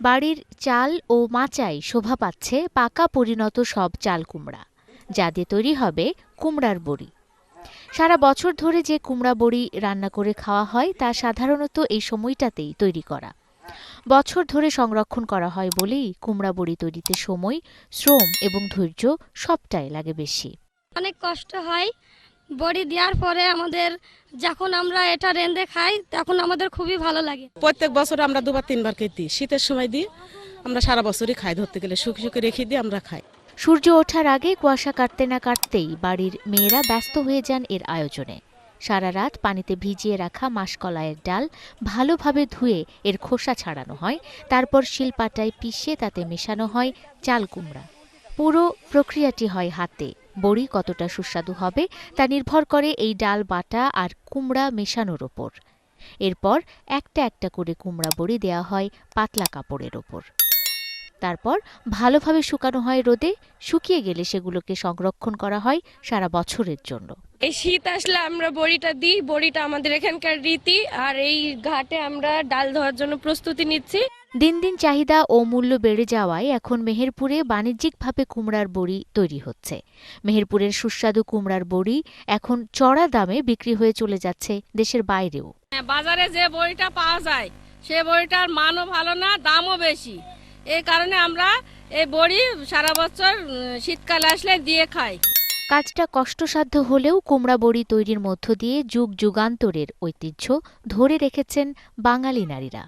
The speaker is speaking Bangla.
বাড়ির চাল ও মাচায় শোভা পাচ্ছে পাকা পরিণত সব চাল কুমড়া, যা দিয়ে তৈরি হবে কুমড়ার বড়ি। সারা বছর ধরে যে কুমড়া বড়ি রান্না করে খাওয়া হয়, তা সাধারণত এই সময়টাতেই তৈরি করা। বছর ধরে সংরক্ষণ করা হয় বলেই কুমড়া বড়ি তৈরিতে সময়, শ্রম এবং ধৈর্য সবটাই লাগে বেশি। অনেক কষ্ট হয় বড়ি দেওয়ার পরে আমাদের যখন আমরা এটা রেঁধে খাই তখন আমাদের খুবই ভালো লাগে। প্রত্যেক বছর আমরা দুবার তিনবার খেয়ে দিই। শীতের সময় দিই আমরা সারা বছরই খাই ধরতে গেলে শুকিয়ে শুকিয়ে রেখে দিই আমরা খাই। সূর্য ওঠার আগে কুয়াশা কাটতে না কাটতেই বাড়ির মেয়েরা ব্যস্ত হয়ে যান এর আয়োজনে। সারা রাত পানিতে ভিজিয়ে রাখা মাসকলাইয়ের ডাল ভালোভাবে ধুয়ে এর খোসা ছাড়ানো হয় তারপর শিলপাটায় পিষে তাতে মেশানো হয় চাল কুমড়া। পুরো প্রক্রিয়াটি হয় হাতে। বড়ি কতটা সুস্বাদু হবে তা নির্ভর করে এই ডাল বাটা আর কুমড়া মেশানোর ওপর। এরপর একটা একটা করে কুমড়া বড়ি দেওয়া হয় পাতলা কাপড়ের ওপর। তারপর ভালোভাবে শুকানো হয় রোদে, শুকিয়ে গেলে সেগুলোকে সংরক্ষণ করা হয় সারা বছরের জন্য। এই শীত আসলে আমরা বড়িটা দিই, বড়িটা আমাদের এখানকার রীতি, আর এই ঘাটে আমরা ডাল ধোয়ার জন্য প্রস্তুতি নিচ্ছি। দিন দিন চাহিদা ও মূল্য বেড়ে যাওয়ায় এখন মেহেরপুরে বাণিজ্যিকভাবে কুমড়ার বড়ি তৈরি হচ্ছে। মেহেরপুরের সুস্বাদু কুমড়ার বড়ি এখন চড়া দামে বিক্রি হয়ে চলে যাচ্ছে দেশের বাইরেও। হ্যাঁ, বাজারে যে বড়িটা পাওয়া যায় সে বড়িটার মানও ভালো না দামও বেশি। এই কারণে আমরা এই বড়ি সারা বছর শীতকালে আসলে দিয়ে খাই। কাজটা কষ্টসাধ্য হলেও কুমড়া বড়ি তৈরির মধ্য দিয়ে যুগ যুগান্তরের ঐতিহ্য ধরে রেখেছেন বাঙালি নারীরা।